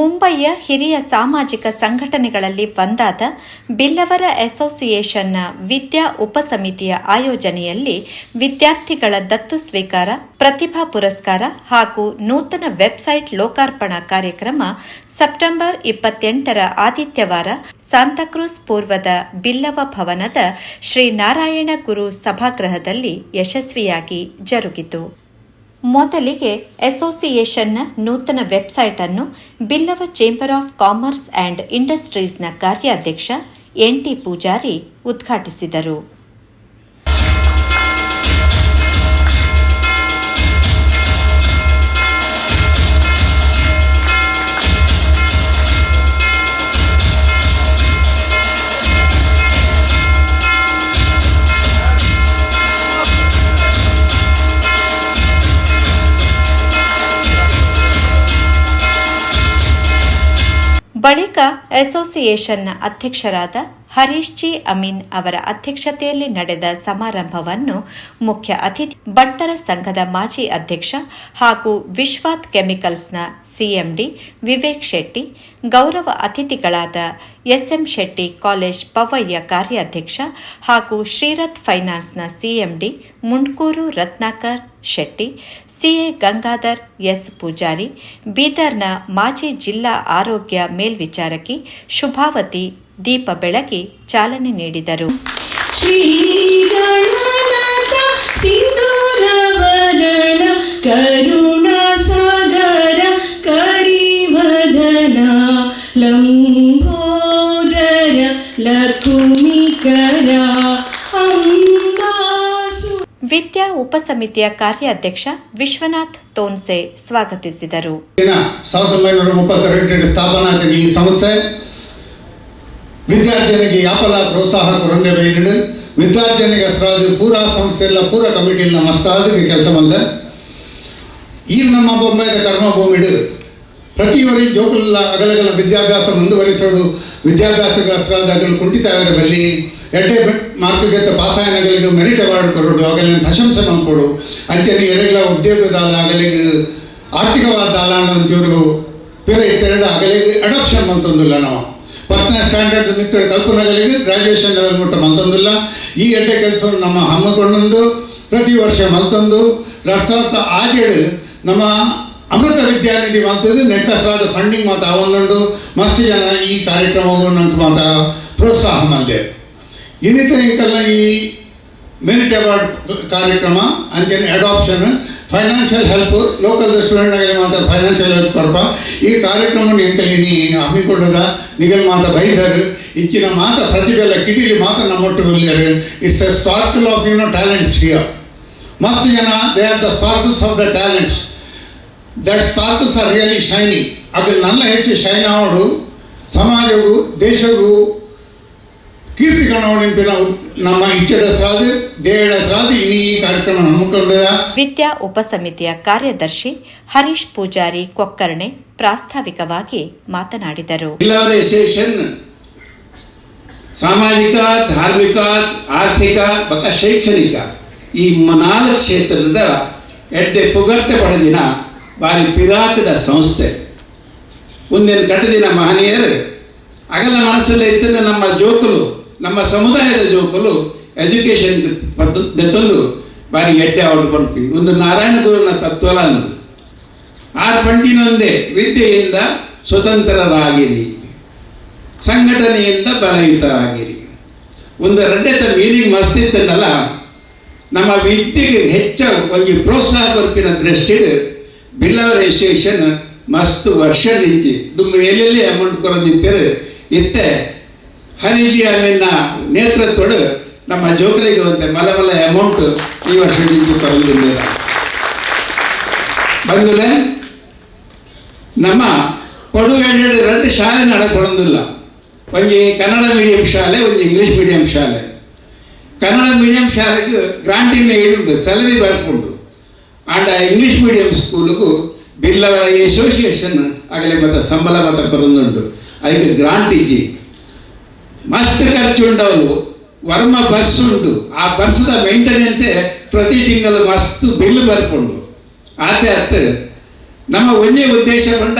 ಮುಂಬಯಿಯ ಹಿರಿಯ ಸಾಮಾಜಿಕ ಸಂಘಟನೆಗಳಲ್ಲಿ ಒಂದಾದ ಬಿಲ್ಲವರ ಅಸೋಸಿಯೇಷನ್ನ ವಿದ್ಯಾ ಉಪಸಮಿತಿಯ ಆಯೋಜನೆಯಲ್ಲಿ ವಿದ್ಯಾರ್ಥಿಗಳ ದತ್ತು ಸ್ವೀಕಾರ, ಪ್ರತಿಭಾ ಪುರಸ್ಕಾರ ಹಾಗೂ ನೂತನ ವೆಬ್ಸೈಟ್ ಲೋಕಾರ್ಪಣಾ ಕಾರ್ಯಕ್ರಮ ಸೆಪ್ಟೆಂಬರ್ ಇಪ್ಪತ್ತೆಂಟರ ಆದಿತ್ಯವಾರ ಸಾಂತಾಕ್ರೂಸ್ ಪೂರ್ವದ ಬಿಲ್ಲವ ಭವನದ ಶ್ರೀ ನಾರಾಯಣ ಗುರು ಸಭಾಗೃಹದಲ್ಲಿ ಯಶಸ್ವಿಯಾಗಿ ಜರುಗಿತು. ಮೊದಲಿಗೆ ಅಸೋಸಿಯೇಷನ್ನ ನೂತನ ವೆಬ್ಸೈಟ್ ಅನ್ನು Billava chamber of commerce and ಇಂಡಸ್ಟ್ರೀಸ್ನ ಕಾರ್ಯಾಧ್ಯಕ್ಷ ಎನ್ ಟಿ ಪೂಜಾರಿ ಉದ್ಘಾಟಿಸಿದರು. ಬಳಿಕ ಅಸೋಸಿಯೇಷನ್ನ ಅಧ್ಯಕ್ಷರಾದ ಹರೀಶ್ ಜಿ ಅಮೀನ್ ಅವರ ಅಧ್ಯಕ್ಷತೆಯಲ್ಲಿ ನಡೆದ ಸಮಾರಂಭವನ್ನು ಮುಖ್ಯ ಅತಿಥಿ ಬಂಟರ ಸಂಘದ ಮಾಜಿ ಅಧ್ಯಕ್ಷ ಹಾಗೂ ವಿಶ್ವಾತ್ ಕೆಮಿಕಲ್ಸ್ನ ಸಿಎಂಡಿ ವಿವೇಕ್ ಶೆಟ್ಟಿ, ಗೌರವ ಅತಿಥಿಗಳಾದ ಎಸ್ಎಂ ಶೆಟ್ಟಿ ಕಾಲೇಜ್ ಪವಯ್ಯ ಕಾರ್ಯಾಧ್ಯಕ್ಷ ಹಾಗೂ ಶ್ರೀರಥ್ ಫೈನಾನ್ಸ್ನ CMD Mundkur Ratnakar Shetty, CA Gangadhar S Poojari, ಬೀದರ್ನ ಮಾಜಿ ಜಿಲ್ಲಾ ಆರೋಗ್ಯ ಮೇಲ್ವಿಚಾರಕಿ ಶುಭಾವತಿ ದೀಪ ಬೆಳಗಿ ಚಾಲನೆ ನೀಡಿದರು. ವಿದ್ಯಾ ಉಪಸಮಿತಿಯ ಕಾರ್ಯಾಧ್ಯಕ್ಷ ವಿಶ್ವನಾಥ್ ತೋನ್ಸೆ ಸ್ವಾಗತಿಸಿದರು. ಸಾವಿರದ ಒಂಬೈನೂರ ಸ್ಥಾಪನಾ ಈ ಸಂಸ್ಥೆ ವಿದ್ಯಾರ್ಥಿನಿಗೆ ಯಾಪಲ ಪ್ರೋತ್ಸಾಹ ಕೊರಂದೆ ಬೈದಿಡು ವಿದ್ಯಾರ್ಥಿನಿಗೆ ಹೆಸರಾದ ಪೂರ ಸಂಸ್ಥೆಲ್ಲ ಪೂರ ಕಮಿಟಿಯಲ್ಲಿ ನಮ್ಮ ಅಷ್ಟಾದಿಗೆ ಕೆಲಸ ಬಂದ. ಈ ನಮ್ಮ ಬೊಮ್ಮೆದ ಕರ್ಮಭೂಮಿಡು ಪ್ರತಿಯೊರಿ ಜೋಕಲ್ಲ ಅಗಲಗಲ ವಿದ್ಯಾಭ್ಯಾಸ ಮುಂದುವರಿಸೋದು ವಿದ್ಯಾಭ್ಯಾಸಕ್ಕೆ ಹೆಸರಾದ ಅಗಲು ಕುಂಠಿತಾಗರ ಬಲ್ಲಿ ಎಡ್ಡೆ ಮಾರ್ಕ್ಗೆ ಪಾಸಾಯನಗಳಿಗೆ ಮೆರಿಟ್ ಅವಾರ್ಡ್ ಕೊರೋಡು ಅಗಲಿನ ಪ್ರಶಂಸೆ ಮಾಡ್ಕೊಡು. ಅಂಚನೆ ಎರೆಗಳ ಉದ್ಯೋಗದಾಲ ಅಗಲಿಗೆ ಆರ್ಥಿಕವಾದ ದಾಲಾಣ ಅನ್ನೋಂಚೂರು ಬೇರೆ ಇತ್ತೆರಡು ಅಗಲಿಗೆ ಅಡಾಪ್ಷನ್ ಅಂತಂದಿಲ್ಲ ನಾವು. ಪತ್ನ ಸ್ಟ್ಯಾಂಡರ್ಡ್ ಮಿತ್ರ ಕಲ್ಪನೆಗಳಿಗೆ ಗ್ರಾಜುಯೇಷನ್ ಲೆವೆಲ್ ಮುಟ್ಟ ಮಲ್ತಂದಿಲ್ಲ. ಈ ಎಡ್ಡೆ ಕೆಲಸವನ್ನು ನಮ್ಮ ಹಮ್ಮಿಕೊಂಡೊಂದು, ಪ್ರತಿ ವರ್ಷ ಮಲ್ತೊಂದು ರಾಷ್ಟ್ರಾರ್ಥ ಆಜೆಡು ನಮ್ಮ ಅಮೃತ ವಿದ್ಯಾನಿಧಿ ಮಲ್ತದ್ದು. ನೆಟ್ಟಸರಾದ ಫಂಡಿಂಗ್ ಮಾತ ಅವೊಂದುಂಡು ಮಸ್ತ್ ಜನ ಈ ಕಾರ್ಯಕ್ರಮವು ನಂಗೆ ಮಾತ ಪ್ರೋತ್ಸಾಹ ಮಲ್ದೆ ಇನ್ನಿತರ ಈ ಮೆರಿಟ್ ಅವಾರ್ಡ್ ಕಾರ್ಯಕ್ರಮ, ಅಂಚನೆ ಅಡಾಪ್ಷನ್ ಫೈನಾನ್ಷಿಯಲ್ ಹೆಲ್ಪ್ ಲೋಕಲ್ ಸ್ಟೂಡೆಂಟ್ಗಳಿಗೆ ಮಾತ್ರ ಫೈನಾನ್ಷಿಯಲ್ ಹೆಲ್ಪ್ ಕೊರಪ ಈ ಕಾರ್ಯಕ್ರಮವನ್ನು ಎಂಕಲಿನಿ ಹಮ್ಮಿಕೊಂಡದ? ನಿಗಲ್ ಮಾತ ಬೈದರ್. ಇಚ್ಚಿನ ಮಾತ ಪ್ರತಿಭೆಲ್ಲ ಕಿಟಿಲಿ ಮಾತ್ರ ನಮ್ಮೊಟ್ಟು it's a sparkle of you know talents here ಮಸ್ತ್ ಜನ they are the sparkles of the talents that sparkles are really shining ಅದು ನನ್ನ ಹೆಚ್ಚು ಶೈನ್ ಆವಡು ಸಮಾಜವು, ದೇಶವು ಕೀರ್ತಿ ಕಾಣವನೆಂಪಿನ ನಮ್ಮ ಇಚ್ಚಡ ಹೆಸರಾದ ದೇವಳ ಹೆಸರಾದ ಇನ್ನು ಈ ಕಾರ್ಯಕ್ರಮ ಹಮ್ಮಿಕೊಂಡ ವಿದ್ಯಾ ಉಪಸಮಿತಿಯ ಕಾರ್ಯದರ್ಶಿ ಹರೀಶ್ ಪೂಜಾರಿ ಕೊಕ್ಕರ್ಣೆ ಪ್ರಾಸ್ತಾವಿಕವಾಗಿ ಮಾತನಾಡಿದರು. ಸಾಮಾಜಿಕ ಧಾರ್ಮಿಕ ಆರ್ಥಿಕ ಬಕ ಶೈಕ್ಷಣಿಕ ಈ ಮನಾಲ ನಾಲ್ಕು ಕ್ಷೇತ್ರದ ಎಡ್ಡೆ ಪುಗರ್ತೆ ಪಡೆದಿನ ಬಾರಿ ಪಿರಾಕದ ಸಂಸ್ಥೆ. ಒಂದಿನ ಕಟ್ಟದಿನ ಮಹನೀಯರು ಅಗಲ ಮನಸ್ಸಲ್ಲಿ ಇದ್ದ ನಮ್ಮ ಜೋಕುಲು ನಮ್ಮ ಸಮುದಾಯದ ಜೋಕಲು ಎಜುಕೇಶನ್ ದತ್ತಲು ಬಾರಿ ಎಡ್ಡೆ ಔಟ್ ಪಡ್ತೀವಿ ಒಂದು ನಾರಾಯಣ ಗುರುವಿನ ತತ್ವಲ ಅಂದು. ಆರು ಪಂಡಿನೊಂದೇ ವಿದ್ಯೆಯಿಂದ ಸ್ವತಂತ್ರರಾಗಿರಿ. ಸಂಘಟನೆಯಿಂದ ಬಲಯುತರಾಗಿರಿ. ಒಂದು ರಡ್ಡೆತ ಮೀನಿಂಗ್ ಮಸ್ತ್ ಇತ್ತಂಡಲ್ಲ ನಮ್ಮ ವಿದ್ಯೆಗೆ ಹೆಚ್ಚು ಒಂದು ಪ್ರೋತ್ಸಾಹ ಕೊರಪಿನ ದೃಷ್ಟಿಡು ಬಿಲ್ಲವರ ಎಸೋಸಿಯೇಷನ್ ಮಸ್ತ್ ವರ್ಷ ದುಮ್ಮ ಎಲ್ಲೆಲ್ಲಿ ಅಮೌಂಟ್ ಕೊರದಿತ್ತರು ಇತ್ತೆ ಹರೀಶಿ ಅಲ್ಲಿನ ನೇತೃತ್ವಡು ನಮ್ಮ ಜೋಕರಿಗೆ ಒಂದು ಮಲಮಲ ಮಲ ಅಮೌಂಟ್ ಈ ವರ್ಷ ಬಂದಿಲ್ಲ ಬಂದುಲೆ ನಮ್ಮ ಪಡುಗಳ್ಳಿ ಎರಡು ಶಾಲೆ ನಡಕೊಂಡಿಲ್ಲ ಒಂದು ಕನ್ನಡ ಮೀಡಿಯಂ ಶಾಲೆ, ಒಂದು ಇಂಗ್ಲೀಷ್ ಮೀಡಿಯಂ ಶಾಲೆ. ಕನ್ನಡ ಮೀಡಿಯಂ ಶಾಲೆಗೆ ಗ್ರಾಂಟಿನ ಏಡುಂಡು ಸಲಹೆ ಬರ್ಕೊಂಡು ಆಂಡ ಇಂಗ್ಲೀಷ್ ಮೀಡಿಯಂ ಸ್ಕೂಲಿಗೂ ಬಿಲ್ಲವರ ಅಸೋಸಿಯೇಷನ್ ಆಗಲೇ ಮತ್ತೆ ಸಂಬಳ ಮತ್ತೆ ಕೊರೊಂದುಂಟು ಅದಕ್ಕೆ ಗ್ರಾಂಟ್ ಇಜ್ಜಿ ಮಸ್ತ್ ಖರ್ಚು ಉಂಡವಲು ವರ್ಮ ಬಸ್ ಉಂಟು. ಆ ಬಸ್ದ ಮೇಂಟೆನೆನ್ಸೇ ಪ್ರತಿ ತಿಂಗಳು ಮಸ್ತ್ ಬಿಲ್ ಬರ್ಕೊಂಡು. ಆತೆ ಅತ್ತ ನಮ್ಮ ಒಂದೇ ಉದ್ದೇಶ ಬಂಡ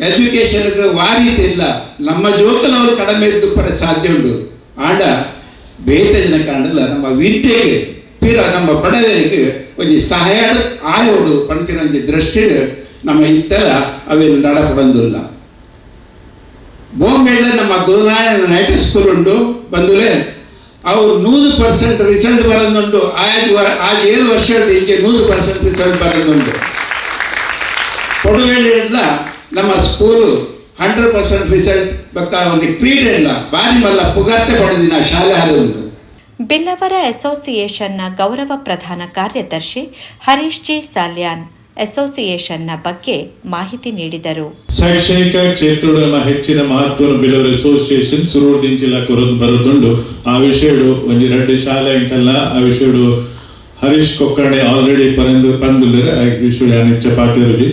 ಎಜುಕೇಷನ್ಗೆ ವಾರೀತಿ ಇಲ್ಲ. ನಮ್ಮ ಜೋಕಲವರು ಕಡಿಮೆ ಇದ್ದು ಪಡ ಸಾಧ್ಯ ಉಂಟು. ಆಂಡ ಬೇತ ಜನ ಕಾಣಲ್ಲ ನಮ್ಮ ವಿದ್ಯೆಗೆ, ಪಿರ ನಮ್ಮ ಬಡವರಿಗೆ ಒಂದು ಸಹಾಯ ಆಯೋಡು ಪಂಪಿನ ಒಂಜಿ ದೃಷ್ಟಿಡ್ ನಮ್ಮ ಇತ್ತೆಲ್ಲ ಅವೇನು ನಡಪಡಂದಿಲ್ಲ. ಬಾಂಬೆಡ್ಲ ನಮ್ಮ ಗುರುನಾರಾಯಣ ನೈಟ್ ಸ್ಕೂಲ್ ಉಂಡು ಬಂದುಲೆ. ಅವ್ರು ನೂರು ಪರ್ಸೆಂಟ್ ರಿಸಲ್ಟ್ ಬರೋದುಂಟು ಆಯ್ತು ಆ ಏಳು ವರ್ಷದ ಈಚೆ ನೂರು ಪರ್ಸೆಂಟ್ ರಿಸಲ್ಟ್ ಬರೋದುಂಟು ನಮ್ಮ ಸ್ಕೂಲು ಹಂಡ್ರೆಡ್ ಪರ್ಸೆಂಟ್ ರಿಸಲ್ಟ್ ಬಕ್ಕ ಒಂದು ಕ್ರೀಡೆ ಇಲ್ಲ ಬಾರಿ ಮಲ್ಲ, ಪುಗಾರ್ತೆ ಪಡೆದಿನ ಶಾಲೆ ಅದು ಉಂಟು. ಬಿಲ್ಲವರ ಅಸೋಸಿಯೇಷನ್ನ ಗೌರವ ಪ್ರಧಾನ ಕಾರ್ಯದರ್ಶಿ ಹರೀಶ್ ಜಿ ಸಾಲ್ಯಾನ್. ಅಸೋಸಿಯೇಷನ್ನ ಬಗ್ಗೆ ಮಾಹಿತಿ ನೀಡಿದರು. ಶೈಕ್ಷಣಿಕ ಕ್ಷೇತ್ರಗಳನ್ನು ಹೆಚ್ಚಿನ ಮಹತ್ವವನ್ನು ಬೀಳೋರು ಅಸೋಸಿಯೇಷನ್ ಸುರುವರ್ದಿಂಚಿಲ ಕೊರದು ಬರೋದುಂಡು ಆ ವಿಷಯಡು ಒಂಜಿ ಎರಡು ಶಾಲೆ ಅಂಕಲ್ಲ ಆ ವಿಷಯಡು ಹರೀಶ್ ಕೊಕ್ಕರ್ಣೆ ಆಲ್ರೆಡಿ ಪರಂದು ಪಂದುಲ್ಲೆರ್ ಆ ವಿಷಯ ಯಾನ್ ಚಪಾತಿರುಜಿ.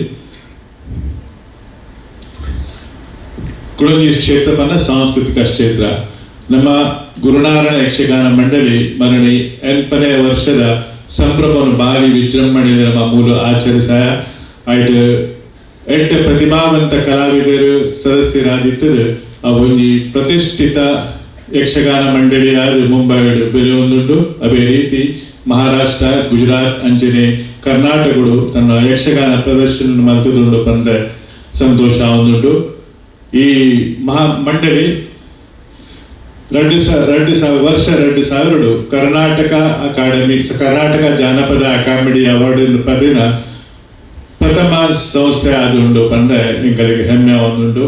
ಕುಳಂಜಿ ಕ್ಷೇತ್ರ ಪನ್ನ ಸಾಂಸ್ಕೃತಿಕ ಕ್ಷೇತ್ರ. ನಮ್ಮ ಗುರುನಾರಾಯಣ ಯಕ್ಷಗಾನ ಮಂಡಳಿ ಮರಣಿ ಎಂಟನೇ ವರ್ಷದ ಸಂಭ್ರಮವನ್ನು ಭಾರಿ ವಿಜೃಂಭಣೆ ನಮ್ಮ ಮೂಲ ಆಚರಿಸ ಆಯ್ತು. ಎಂಟು ಪ್ರತಿಭಾವಂತ ಕಲಾವಿದರು ಸದಸ್ಯರಾದಿತ್ತದು ಆ ಒಂಜಿ ಪ್ರತಿಷ್ಠಿತ ಯಕ್ಷಗಾನ ಮಂಡಳಿಯಾದ ಮುಂಬೈ ಒಂದುಂಡು ಅದೇ ರೀತಿ ಮಹಾರಾಷ್ಟ್ರ, ಗುಜರಾತ್, ಅಂಚನೆ, ಕರ್ನಾಟಕಗಳು ತನ್ನ ಯಕ್ಷಗಾನ ಪ್ರದರ್ಶನ ಮಲ್ತದುಂಡು ಪಂದ್ರೆ ಸಂತೋಷ ಒಂದುಂಡು ಈ ಮಹಾ ಮಂಡಳಿ ವರ್ಷ ರೆಡ್ಡಿ ಸಾವಿರಡು ಕರ್ನಾಟಕ ಅಕಾಡೆಮಿ ಕರ್ನಾಟಕ ಜಾನಪದ ಅಕಾಡೆಮಿ ಅವಾರ್ಡ್ ಪದಿನ ಪ್ರಥಮ ಸಂಸ್ಥೆ ಆದುಂಡು ಪಂಡೆ ಇಂಕಲಿಗೆ ಹೆಮ್ಮೆ ಒಂದುಂಡು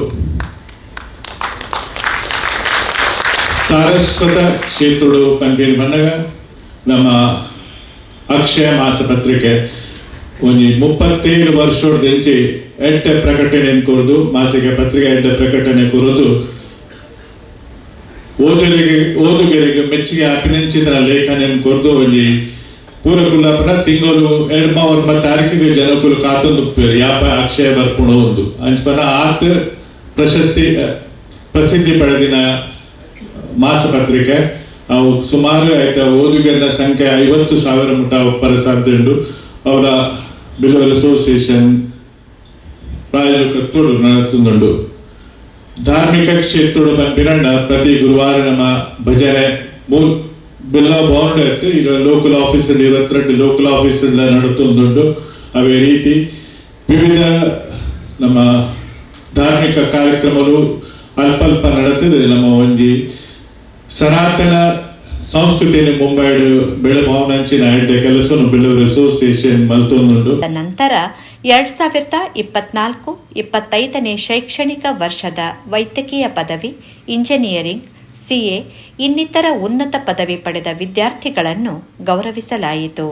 ಸಾರಸ್ವತ ಕ್ಷೇತ್ರಡು ಪಂಡಿನ ಪಂಡಗ ನಮ್ಮ ಅಕ್ಷಯ ಮಾಸ ಪತ್ರಿಕೆ ಒಂಜಿ ಮುಪ್ಪತ್ತೇಳು ವರ್ಷದ ಎಂಚಿ ಎಡ್ಡೆ ಪ್ರಕಟಣೆ ಕೊರದು, ಮಾಸಿಕ ಪತ್ರಿಕೆ ಎಡ್ಡೆ ಪ್ರಕಟಣೆ ಕೊರದು ಓದುಗರಿಗೆ ಓದುಗರಿಗೆ ಮೆಚ್ಚುಗೆ ಅಭಿನಂದಿಸಿದ್ರ ಲೇಖನ ಕೊರದು ಒಂಜಿ ಪೂರ ಕುಲ್ಲಾಪನ ತಿಂಗಳು ಎರಡ್ ಒಂಬತ್ತು ತಾರೀಕಿಗೆ ಜನಕುಲು ಕಾತೊಂದು ಯಾಪ ಅಕ್ಷಯ ಬರ್ಪುಣ ಒಂದು. ಅಂಚಪನ ಆತ್ ಪ್ರಶಸ್ತಿ ಪ್ರಸಿದ್ಧಿ ಪಡೆದಿನ ಮಾಸಪತ್ರಿಕೆ. ಅವು ಸುಮಾರು ಆಯ್ತ ಓದುಗರ ಸಂಖ್ಯೆ ಐವತ್ತು ಸಾವಿರ ಮುಟ ಒಪ್ಪರ ಸಾಧ್ಯ ಉಂಟು ಅವರ ಬಿಲ್ ಅಸೋಸಿಯೇಷನ್ ಪ್ರಾಯೋಜಕತ್ವಡು ನಡೆದುಂಡು ಧಾರ್ಮಿಕ ಕ್ಷೇತ್ರಡು ಬಂದಿರಂಡ ಪ್ರತಿ ಗುರುವಾರ ನಮ್ಮ ಭಜನೆ ಮೂರ್ ಬಿಲ್ಲ ಬೌಂಡ್ ಇತ್ತು. ಈಗ ಲೋಕಲ್ ಆಫೀಸ್ ಇರುವತ್ತೆರಡು ಲೋಕಲ್ ಆಫೀಸ್ ನಡುತ್ತೊಂದುಂಡು ಅವೇ ರೀತಿ ವಿವಿಧ ನಮ್ಮ ಧಾರ್ಮಿಕ ಕಾರ್ಯಕ್ರಮಗಳು ಅಲ್ಪ ನಡೆತದೆ ನಮ್ಮ ಒಂಜಿ ಸನಾತನ ಸಂಸ್ಕೃತಿಯನ್ನು ಮುಂಬೈಡು ಬೆಳಭಾವನಂಚಿನ ಎಡ್ಡೆ ಕೆಲಸವನ್ನು ಬೆಳೂರು ಅಸೋಸಿಯೇಷನ್ ಮಲ್ತೊಂದುಂಡು. ನಂತರ ಎರಡ್ ಸಾವಿರದ ಇಪ್ಪತ್ನಾಲ್ಕು ಇಪ್ಪತ್ತೈದನೇ ಶೈಕ್ಷಣಿಕ ವರ್ಷದ ವೈದ್ಯಕೀಯ ಪದವಿ, ಇಂಜಿನಿಯರಿಂಗ್, ಸಿಎ, ಇನ್ನಿತರ ಉನ್ನತ ಪದವಿ ಪಡೆದ ವಿದ್ಯಾರ್ಥಿಗಳನ್ನು ಗೌರವಿಸಲಾಯಿತು.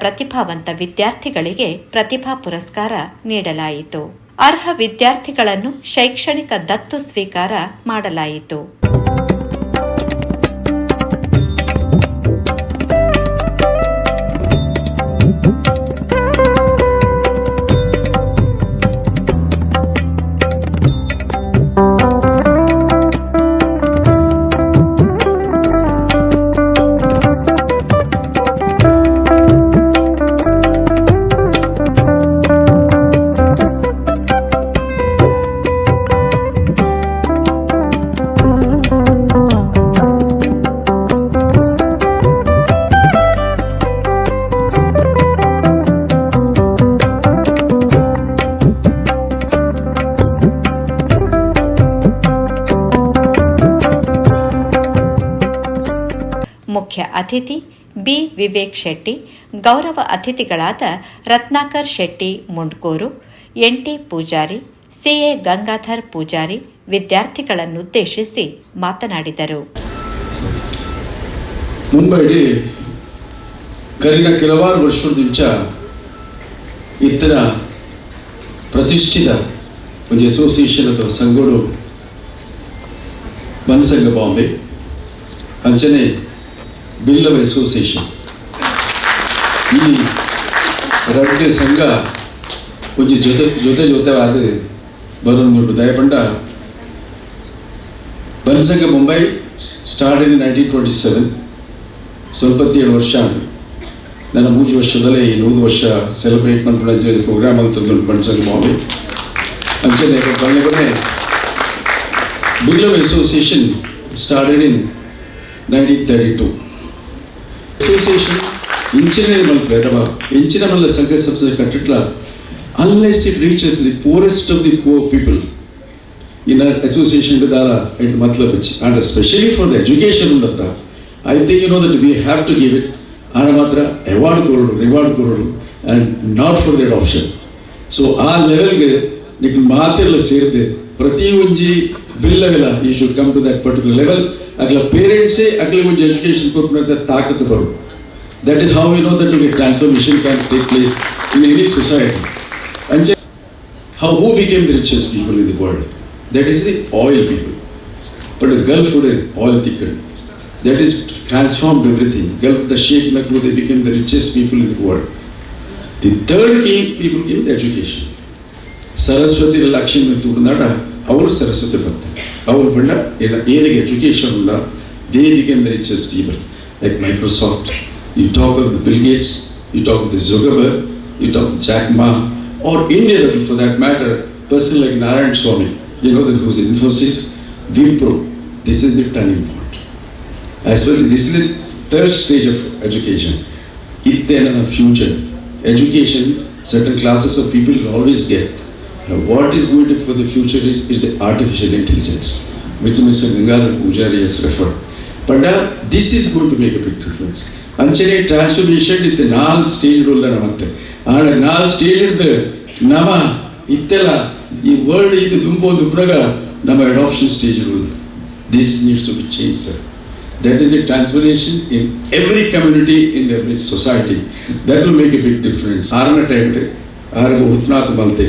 ಪ್ರತಿಭಾವಂತ ವಿದ್ಯಾರ್ಥಿಗಳಿಗೆ ಪ್ರತಿಭಾ ಪುರಸ್ಕಾರ ನೀಡಲಾಯಿತು. ಅರ್ಹ ವಿದ್ಯಾರ್ಥಿಗಳನ್ನು ಶೈಕ್ಷಣಿಕ ದತ್ತು ಸ್ವೀಕಾರ ಮಾಡಲಾಯಿತು. ಮುಖ್ಯ ಅತಿಥಿ ಬಿ ವಿವೇಕ್ ಶೆಟ್ಟಿ, ಗೌರವ ಅತಿಥಿಗಳಾದ Ratnakar Shetty Mundkur N T Poojari, CA Gangadhar Poojari ವಿದ್ಯಾರ್ಥಿಗಳನ್ನುದ್ದೇಶಿಸಿ ಮಾತನಾಡಿದರು. ಮುಂಬೈಲಿ ಕರಿನ ಕೆಲವಾರು ವರ್ಷದಿಂದ ಇತರ ಪ್ರತಿಷ್ಠಿತ ಒಂದು ಅಸೋಸಿಯೇಷನ್ ಅಥವಾ ಸಂಘಗಳು ಬನ್ಸಂಗ ಬಾಂಬೆ. ಅಂಚನೆ ಬಿಲ್ಲವ ಅಸೋಸಿಯೇಷನ್ ಈ ರಡ್ಡೆ ಸಂಘ ಒಂಜಿ ಜೊತೆ ಜೊತೆ ಜೊತೆ ಆದ ಬರೋದು ದಯಪಂಡ ಬನ್ಸಂಗ Mumbai start in nineteen twenty seven ಸ್ವಲ್ಪತ್ತೇಳು ವರ್ಷ ನನ್ನ ಮೂಜು ವರ್ಷದಲ್ಲೇ ನೂರು ವರ್ಷ ಸೆಲೆಬ್ರೇಟ್ ಮಾಡ್ಕೊಂಡು ಅಂಚೆ ಪ್ರೋಗ್ರಾಮ್ ಆಗ್ತದ್ದು ಬನ್ಸಂಗ ಮಾಮಿ ಅಂಚೆ ಬನ್ನೆ ಬನ್ನೆ Billav association started in nineteen thirty two association ಇಂಚಿನ ಮಲ್ಪೆ ಅಥವಾ ಇಂಚಿನ ಮಲ್ಲ ಸಂಘ ಸಂಸ್ಥೆ ಕಟ್ಟಿಟ್ಲ unless it reaches the poorest of the poor people in association ದಾರ ಇಟ್ ಮತ್ಲಬ್ ಇಚ್ಚಿ and specially for the education ಉಂಡತ್ತ I think you know that we have to give it ಆಡ ಮಾತ್ರ ಅವಾರ್ಡ್ ಕೊರೋಡು reward ಕೊರೋಡು and not for that option so ಆ ಲೆವೆಲ್ಗೆ ನಿಖಿಲ್ ಮಾತೆಲ್ಲ ಸೇರಿದೆ ಪ್ರತಿ ಒಂಜಿ ಬಿಲ್ಲವೆಲ್ಲ ಈ should come to that particular level ಅಗ್ಲ ಪೇರೆಂಟ್ಸೇ ಅಗ್ಲ ಒಂಜಿ ಎಜುಕೇಷನ್ ಕೊಟ್ಟು ತಾಕತ್ತು ಬರು that is how you know that transformation can take place in any society ಅಂಚೆ how who became the richest people in the world? That is the oil people. But the Gulf would have oil thickened. That is transformed everything. Gulf, the Sheikh Maklu, they became the richest people in the world. The third came, people came the education. Saraswati Lakshmi ತುಡುನಾಡ ಅವರು ಸರಸ್ವತಿ ಭಕ್ತ ಅವರು ಬಂಡ ಏನ ಏನಿಗೆ education ಉಂಡ they became the richest people like Microsoft you talk of the Bill Gates you talk of the Zuckerberg you talk Jack Ma or India level for that matter, person like Narayan Swami, you know that who's in Infosys, Wipro, this is the turning point. As well, this is the third stage of education. If then in the future, education, certain classes of people will always get. Now, what is to for the future is, is the artificial intelligence, which Mr. Gangadhar Pujari has referred. But uh, this is going to make a big difference. ಅಂಚನೆ transformation ಇತ್ತು ನಾಲ್ stage rule ಮತ್ತೆ ಆಡ ನಾಲ್ stage ಇಡ್ದು ನಮ ಇತ್ತೆಲ್ಲ ಈ world ಇದು ತುಂಬ ಒಂದು ಪುನಗ ನಮ್ಮ adoption stage rule this needs to be change sir that is a transformation in every community in every society that will make a big difference ಆರನೇ ಟೈಮ್ ಆರು ಉತ್ನಾಥ್ ಮಲ್ತೆ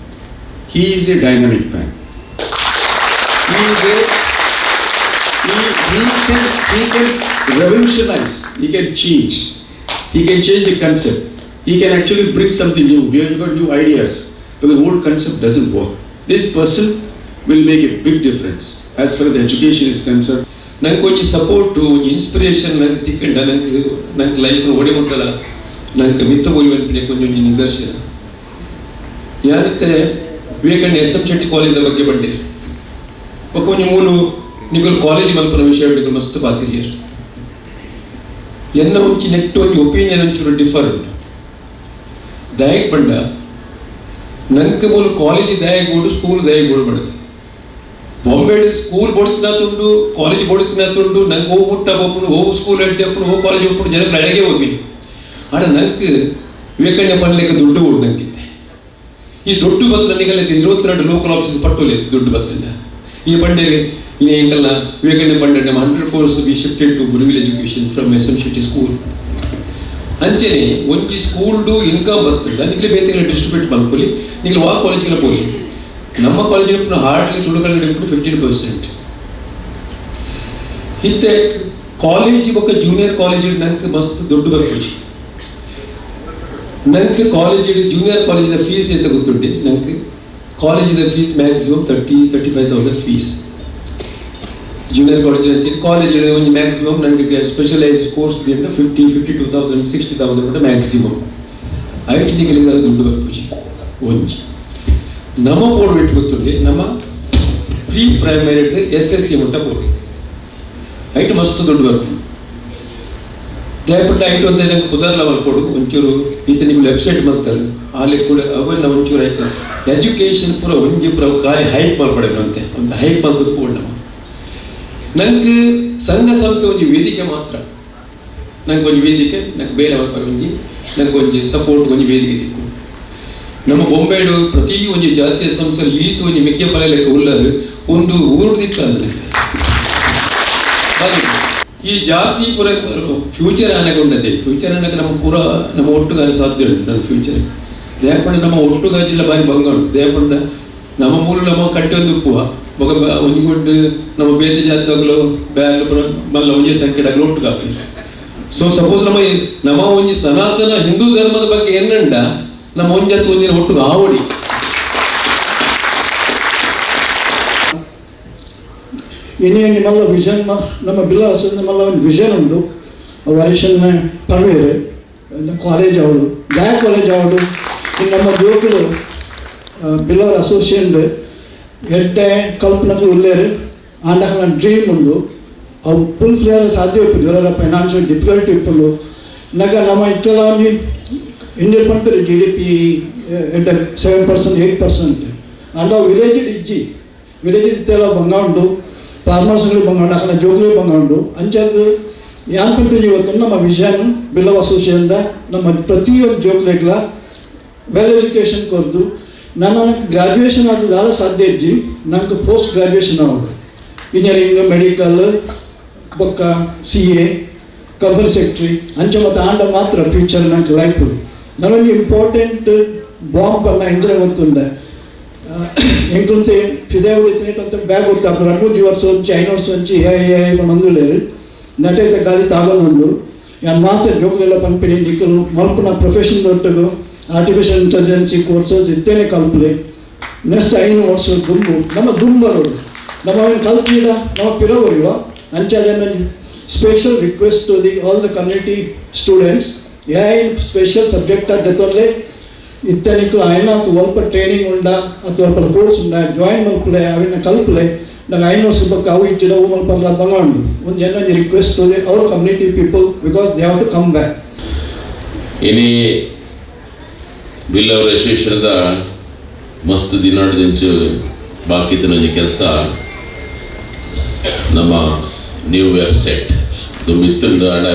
He is a dynamic man. He is a he, he can he can revolutionize, he can change, he can change the concept, he can actually bring something new. We have got new ideas, but the old concept doesn't work. This person will make a big difference as far as the education is concerned. ನಂಗೆ ಒಂಜಿ support ಒಂಜಿ inspiration ನಂಗೆ ತಿಕ್ಕಂಡ ನಂಗೆ ನಂಗೆ life ಒಡೆ ಮುಟ್ಟಲ್ಲ ನಂಗೆ ಮಿತ್ತ ಬೋಲ್ವೆನ್ಪಿನ ಕೊಂಚೊಂಜಿ ನಿದರ್ಶನ ಯಾರಿತ್ತೆ Vivekananda S M Shetty college ಬಗ್ಗೆ ಬಂದಿರಿ ಬೊಕ್ಕ ಒಂಜಿ ಮೂಲು ನಿಗಲ್ ಕಾಲೇಜ್ ಮಲ್ಪನ ವಿಷಯ ನಿಗಲ್ ಮಸ್ತ್ ಬಾತಿರಿಯರ್. ಎನ್ನ ಒಂಚಿ ನೆಟ್ಟು ಒಂಜಿ ಒಪಿನಿಯನ್ ಒಂಚೂರು ಡಿಫರೆಂಟ್ ದಯಗ್ ಬಂಡ. ನಂಗೆ ಮೂಲು ಕಾಲೇಜ್ ದಯಗ್ ಬೋಡು ಸ್ಕೂಲ್ ದಯಗ್ ಬೋಡು ಬಡದೆ. ಬೊಂಬೆಡ್ ಸ್ಕೂಲ್ ಬೊಡ್ತಿನತ್ತುಂಡು, ಕಾಲೇಜ್ ಬೊಡ್ತಿನತ್ತುಂಡು, ನಂಗೆ ಹೋಗಿ ಮುಟ್ಟ ಹೋಗ್ಬಿಡು ಹೋಗು ಸ್ಕೂಲ್ ಅಡ್ಡಿ ಒಪ್ಪುಡು, ಹೋಗಿ ಕಾಲೇಜ್ ಹೋಗ್ಬಿಡು ಜನಕ್ಕೆ ಅಡಗೆ ಹೋಗಿ ಆಡ ನಂಗೆ ವಿವೇಕಾನಂದ ಪಡ್ಲಿಕ್ಕೆ ದುಡ್ಡು ಕೊಡು ನಂಗಿತ್ತೆ ಈ ದುಡ್ಡು ಬತ್ತ ನಿಗಲಿದ್ದು ಇರುವತ್ತೆರಡು ಲೋಕಲ್ ಆಫೀಸ್ ಪಟ್ಟೋಲೆ ದುಡ್ಡು ಬತ್ತಂಡ ಈ ಪಂಡೆ ಈ ಎಂಕಲ್ಲ ವಿವೇಕಾನಂದ ಪಂಡೆ ನಮ್ಮ hundred course be shifted to ಗುರುವಿಲ್ education from M Shetty school ಅಂಚೆನೆ, ಒಂಜಿ ಸ್ಕೂಲ್ಡು ಇನ್ಕಮ್ ಬತ್ತಿಲ್ಲ ನಿಗ್ಲೆ ಬೇತೆ ಡಿಸ್ಟ್ರಿಬ್ಯೂಟ್ ಮಲ್ಪೊಲಿ ನಿಗಲು ವಾ ಕಾಲೇಜ್ಗೆಲ್ಲ ಪೋಲಿ. ನಮ್ಮ ಕಾಲೇಜಿನ ಪುನಃ ಹಾರ್ಡ್ಲಿ ಪುನಃ ಫಿಫ್ಟೀನ್ ಪರ್ಸೆಂಟ್ ಹಿತ್ತೆ ಕಾಲೇಜ್ ಬೊಕ್ಕ ಜೂನಿಯರ್ ಕಾಲೇಜ್ ನಂಗೆ ಮಸ್ತ್ ದೊಡ್ಡ ಬರ್ಪುಜಿ ನಂಗೆ ಕಾಲೇಜ್ ಜೂನಿಯರ್ ಕಾಲೇಜಿನ ಫೀಸ್ ಎಂತ ಗೊತ್ತುಂಟೆ? ನಂಗೆ ಕಾಲೇಜಿನ fees maximum thirty thirty five thousand fees junior college college ಒಂದು ಮ್ಯಾಕ್ಸಿಮಮ್ ನನಗೆ specialised course fifty fifty two thousand sixty thousand ಮಟ್ಟ ಮ್ಯಾಕ್ಸಿಮಮ್ ಐ ಟಿ ಡಿಗಳಿಗೆಲ್ಲ ದುಡ್ಡು ಬರ್ಪುಜಿ ಒಂಜಿ. ನಮ್ಮ ಬೋರ್ಡ್ ಬಿಟ್ಟು ಗೊತ್ತುಂಟೆ, ನಮ್ಮ pre primary S S C ಮಟ್ಟ ಬೋರ್ಡ್ ಐಟ್ ಮಸ್ತ್ ದುಡ್ಡು ಬರ್ಪು ದಯಪಟ್ಟು ಅಂತ ನಂಗೆ ಪುದರ್ಲ ಕೊಡು ಒಂಚೂರು ಈತ ನಿಮ್ಮ ವೆಬ್ಸೈಟ್ ಬಂತಾರೆ ಅಲ್ಲಿ ಕೂಡ ಅವೆಲ್ಲ ಒಂಚೂರು ಆಯ್ತು. ಎಜುಕೇಶನ್ ಪೂರ ಒಂಜಿ ಪೂರ ಖಾಲಿ ಹೈಪ್ ಮಾಡ್ಬಿಡಬೇಕಂತೆ ಒಂದು ಹೈಪ್ ಮಲ್ಪದು ಪೂರ್ಣ. ನಂಗೆ ಸಂಘ ಸಂಸ್ಥೆ ಒಂದು ವೇದಿಕೆ ಮಾತ್ರ. ನಂಗೆ ಒಂದು ವೇದಿಕೆ, ನಂಗೆ ಬೇರೆ ಮಾಡ್ತಾರೆ ಒಂಜಿ, ನಂಗೆ ಒಂದು ಸಪೋರ್ಟ್ ಒಂದು ವೇದಿಕೆ ತಿಕ್ಕು ನಮ್ಮ ಬೊಂಬೆಡು ಪ್ರತಿ ಒಂದು ಜಾತಿಯ ಸಂಸ್ಥೆ ಈತ ಒಂದು ಮೆಕ್ಕೆ ಫಲ ಲೆಕ್ಕ ಒಂದು ಊರು ದಿಕ್ಕ ಅಂದ್ರೆ. ಈ ಜಾತಿ ಪುರ ಫ್ಯೂಚರ್ ಆನೆಗೊಂಡದೆ ಫ್ಯೂಚರ್ ಆನೆಗೆ ನಮ್ಮ ಪೂರ ನಮ್ಮ ಒಟ್ಟುಗಾರ ಸಾಧ್ಯ ಉಂಟು ನನ್ನ ಫ್ಯೂಚರ್ ದೇಪಂಡ ನಮ್ಮ ಒಟ್ಟುಗಾಜಿಲ್ಲ ಬಾರಿ ಭಂಗ ಉಂಟು. ದೇಪಂಡ ನಮ್ಮ ಮೂಲ ನಮ್ಮ ಕಟ್ಟೆ ಒಂದು ಪೂವ. ಬೊಕ ಒಂಜಿಗೊಂಡು ನಮ್ಮ ಬೇತೆ ಜಾತಿಗಳು ಬ್ಯಾಲ್ ಮಲ್ಲ ಒಂಜಿ ಒಟ್ಟು ಕಾಪಿ ಸೊ ಸಪೋಸ್ ನಮ್ಮ ನಮ್ಮ ಒಂಜಿ ಸನಾತನ ಹಿಂದೂ ಧರ್ಮದ ಬಗ್ಗೆ ಏನಂಡ, ನಮ್ಮ ಒಂಜತ್ತು ಒಂದಿನ ಒಟ್ಟು ಆವಡಿ ಇನ್ನೇನು ನಿಮ್ಮೆಲ್ಲ ವಿಷನ್ ನಮ್ಮ ಬಿಲಾಸ್ ಮಲ್ಲ ಒಂದು ವಿಷನ್ ಉಂಟು ವರಿಷನ್ ಪರ್ವೇರ್ ಕಾಲೇಜ್ ಅವಳು ಜಯ ಕಾಲೇಜ್ ಅವಳು ನಮ್ಮ ಜೋಕುಲು ಬಿಲ್ಲವರ್ ಅಸೋಸಿಯೇಷನ್ ಎಡ್ಡೆ ಕಲ್ಪನಗಳು ಉಳ್ಳೇರು ನನ್ನ ಡ್ರೀಮ್ ಉಂಡು ಅವು ಫುಲ್ ಫ್ಲೇರ್ ಸಾಧ್ಯ ಇವರ ಫೈನಾನ್ಷಿಯಲ್ ಡಿಫಿಕಲ್ಟಿ ಇಪ್ಪಲು ನಗ ನಮ್ಮ ಇತ್ತೆಲ್ಲ ಒಂದು ಇಂಡಿಯನ್ ಪಂಪರು ಜಿ ಡಿ ಪಿ ಎಡ್ಡ ಸೆವೆನ್ ಪರ್ಸೆಂಟ್ ಏಯ್ಟ್ ಪರ್ಸೆಂಟ್ ಅಂಡ ವಿಲೇಜ್ ಇಜ್ಜಿ. ವಿಲೇಜ್ ಇತ್ತೆಲ್ಲ ಬಂಗ ಉಂಡು ఫార్మర్స్లు బంగాండు అక్కడ జోకులు బంగాండు ಅಂಚಾದ ಯಾನ್ಪಟ್ಟು ಇವತ್ತು ನಮ್ಮ ವಿಷನ್ ಬಿಲ್ಲವ ಅಸೋಸಿಯೇಷನ್ದ ನಮ್ಮ ಪ್ರತಿಯೊಂದು ಜೋಕ್ಲೆಗ್ಲ ವೆಲ್ ಎಜುಕೇಷನ್ ಕೊರ್ದು ನನ್ನ ಗ್ರಾಜುಯೇಷನ್ ಆದ ಸಾಧ್ಯ ಇಜ್ಜಿ ನನಗೆ ಪೋಸ್ಟ್ ಗ್ರಾಜುಯೇಷನ್ ಆಗೋದು ಇಂಜಿನಿಯರಿಂಗ್ ಮೆಡಿಕಲ್ ಬೊಕ್ಕ ಸಿ ಎ ಕಬರ್ ಸೆಕ್ಟ್ರಿ ಅಂಚೆ ಮತ್ತು ಆಂಡ ಮಾತ್ರ ಫ್ಯೂಚರ್ ನನಗೆ ಲೈಫ್ ನನಗೆ ಇಂಪಾರ್ಟೆಂಟ್ ಬಾಂಬ್ ಅನ್ನ ಇಂದ್ರೆ ಗೊತ್ತುಂಡೆ. ఏంటంటే ఫిదేవుడు ఎత్తినట్టు బ్యాగ్ వస్తారు రెండు దివర్స్ వచ్చి ఐదు వర్స్ ಹೇ ಹೇ ఏ మందు లేరు నటైతే గాలి తాగనందు ఆయన మాత్రం జోకులలో పంపిణీ నీకులు మలుపు నా ప్రొఫెషన్ దొట్టగు ಆರ್ಟಿಫಿಷಿಯಲ್ ಇಂಟೆಲಿಜೆನ್ಸಿ ಕೋರ್ಸಸ್ ಇದ್ದೇನೆ ಕಲ್ಪಲೆ ನೆಕ್ಸ್ಟ್ ಐನು ವರ್ಷ ದುಂಬು. ನಮ್ಮ ದುಂಬರು ನಮ್ಮ ಅವನು ಕಲ್ತಿಲ್ಲ? ನಮ್ಮ ಪಿರೋವರಿವ ಅಂಚಾದ special request to the all the community students a special subject ದೆತ್ತೊಂದೇ ಇತ್ತನಿಕ್ಲು ಅಯ್ಯ ಒಲ್ಪ ಟ್ರೈನಿಂಗ್ ಉಂಡ, ಅಥವಾ ಕೋರ್ಸ್ ಉಂಡ ಜಾಯಿನ್ ಮಲ್ಪುಲೆ ಅವಿನ ಕಲ್ಪುಲೆ ನಂಗೆ ಐನೂರು ಸುಬ್ಬಕ್ಕೆ ಅವು ಇಚ್ಚಿಡ ಅವು ಮಲ್ಪಲ್ಲ ಬಂಗಾಂಡು ಒಂದು ಜನರಿಗೆ ರಿಕ್ವೆಸ್ಟ್ ಹೋದೆ ಅವ್ರ community people because they have to come back ಇಲ್ಲಿ ಬಿಲ್ ಅವರ ಮಸ್ತ್ ಮಸ್ತ್ ದಿನಾಡ್ದಿಂಚು ಬಾಕಿ ತಿನ್ನೋ ಕೆಲಸ ನಮ್ಮ ನ್ಯೂ ವೆಬ್ಸೈಟ್ ಇದು ಮಿತ್ತದ ಅಡ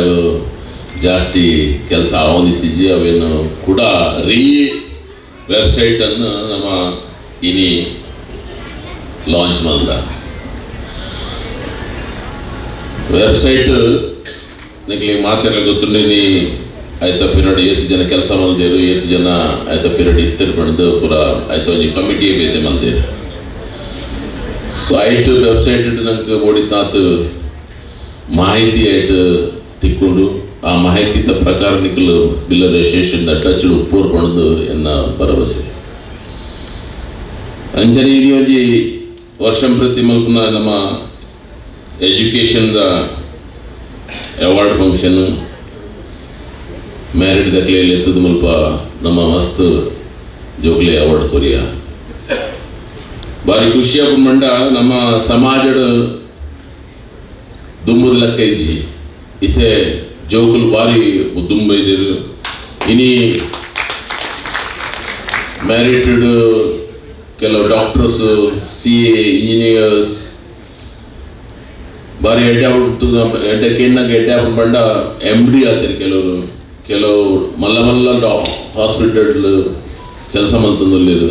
ಜಾಸ್ತಿ ಕೆಲಸ ಆವೊಂದಿತ್ತಿಜಿ ಅವೇನು ಕೂಡ ರೀ ವೆಬ್ಸೈಟನ್ನು ನಮ್ಮ ಇನಿ ಲಾಂಚ್ ಮಾಡ್ದ ವೆಬ್ಸೈಟ್ ನಿಕ್ಲಿ ಮಾತೆಲ್ಲ ಗೊತ್ತುಂಡು ನೀ ಆಯ್ತ ಪಿರಿಯಡ್, ಏತು ಜನ ಕೆಲಸ ಮಲ್ದೇರು ಏತು ಜನ ಆಯ್ತ ಪಿರಿಯಡ್ ಇತ್ತಿರ್ ಬಂದು ಪೂರ ಆಯ್ತ ಒಂಜಿ ಕಮಿಟಿ ಬೇತೆ ಮಲ್ದೇರು ಸೈಟ್ ಐಟ್ ವೆಬ್ಸೈಟ್ ನಂಗೆ ಓಡಿದ್ನಾತು ಮಾಹಿತಿ ಐಟ್ ತಿಕ್ಕೊಂಡು. ಆ ಮಾಹಿತಿದ ಪ್ರಕಾರ ನಿಕ್ಕಲು ಬಿಲ್ ದ ಟಚ್ ಉಪ್ಪೂರ್ಕೊಂಡು ಎನ್ನ ಭರವಸೆ. ಅಂಚನೆ ಇಲ್ಲಿ ವರ್ಷಂ ಪ್ರತಿ ಮಲ್ಪನ ನಮ್ಮ ಎಜುಕೇಷನ್ದ ಅವಾರ್ಡ್ ಫಂಕ್ಷನ್ ಮ್ಯಾರಿಡ್ ದಕ್ಲೆಯಲ್ಲಿ ಎತ್ತದ ಮಲ್ಪ ನಮ್ಮ ಮಸ್ತ್ ಜೋಗ್ಲೆ ಅವಾರ್ಡ್ ಕೊರಿಯ. ಬಾರಿ ಖುಷಿ ಮಂಡ ನಮ್ಮ ಸಮಾಜದ ದುಂಬುದ ಇತ್ತೆ ಜೋಕುಲು ಬಾರಿ ಇದಿರು ಇನಿ ಮ್ಯಾರಿಟೆಡ್ ಕೆಲವು ಡಾಕ್ಟರ್ಸ್ ಸಿ ಎ ಇಂಜಿನಿಯರ್ಸ್ ಬಾರಿ ಎಡ್ಡೆ ಆಗ್ಬಿಡ್ತು. ಎಡ್ಡೆ ಕೆನ್ನಾಗ ಎಡ್ಡೆ ಬಂಡ ಎಂ ಡಿ ಆತಾರೆ ಕೆಲವರು. ಕೆಲವು ಮಲ್ಲ ಮಲ್ಲ ಡಾ ಹಾಸ್ಪಿಟಲ್ ಕೆಲಸ ಮಲ್ತಂದಲ್ಲಿರು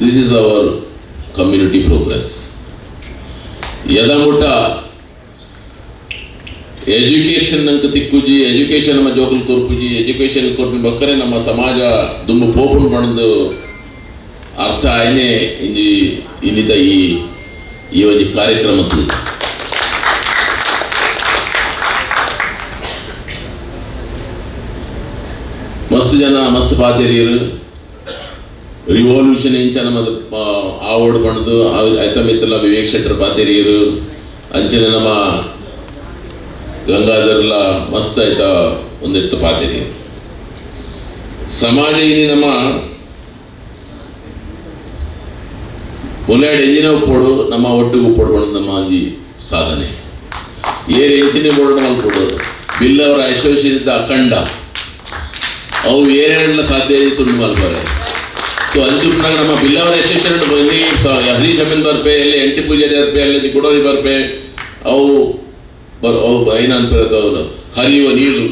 this is our community progress ಎದಮುಟ್ಟ education ನಂಕ ತಿಕ್ಕುಜಿ ಎಜುಕೇಷನ್ ನಮ್ಮ ಜೋಕಲ್ ಕೊರ್ಪುಜಿ ಎಜುಕೇಷನ್ ಕೊಟ್ಟಿನ ಬಕ್ಕರೆ ನಮ್ಮ ಸಮಾಜ ದುಂಬು ಪೋಪುನ್ ಬಣ್ಣದು ಅರ್ಥ ಆಯ್ನೆ ಇಂಜಿ ಇನ್ನಿತ ಈ ಈ ಒಂದು ಕಾರ್ಯಕ್ರಮದ್ದು. ಮಸ್ತ್ ಜನ, ಮಸ್ತ್ ಪಾತೇರಿಯರು. ರಿವಾಲ್ಯೂಷನ್ ಇಂಚ ನಮ್ಮದು ಆವಡ್ ಬಣ್ಣದು ಆಯ್ತ ಮಿತ್ತಲ ವಿವೇಕ್ ಶೆಟ್ಟರ್ ಪಾತೇರಿಯರು. ಅಂಚನೆ ನಮ್ಮ ಗಂಗಾಧರ್ಲ ಮಸ್ತ್ ಆಯ್ತ ಒಂದಿಟ್ಟು ಪಾತಿರಿ. ಸಮಾಜ ಇಲ್ಲಿ ನಮ್ಮ ಪುಲ್ಯಾಡ್ ಎಂಜಿನ ಪೋಡು ನಮ್ಮ ಒಟ್ಟಿಗೂ ಪಡ್ಕೊಂಡು ನಮ್ಮ ಅಜ್ಜಿ ಸಾಧನೆ. ಏರ್ ಎಂಚಿನ ಬೋರ್ಡ್ ಬಿಲ್ ಅವರ ಐಶ್ವರ್ಯದ ಅಖಂಡ. ಅವು ಏನೇನೆಲ್ಲ ಸಾಧ್ಯ ತುಂಡು ಮಲ್ಬಾರೆ ಸೊ ಅಂಚುಪ್ನಾಗ ನಮ್ಮ ಬಿಲ್ಲವರ ಯಶಸ್ವಿ ಬಂದು ಹರೀಶ್ ಅಮೀನ್ ಬರ್ಪೆ, ಎಲ್ಲಿ ಎಂಟಿ ಪೂಜಾರಿ ಬರ್ಪೆ ಅಲ್ಲಿ ಗುಡೋರಿ ಬರ್ಪೆ, ಅವು ಬರ್ ಅವು ಅವನು ಹರಿಯುವ ನೀರು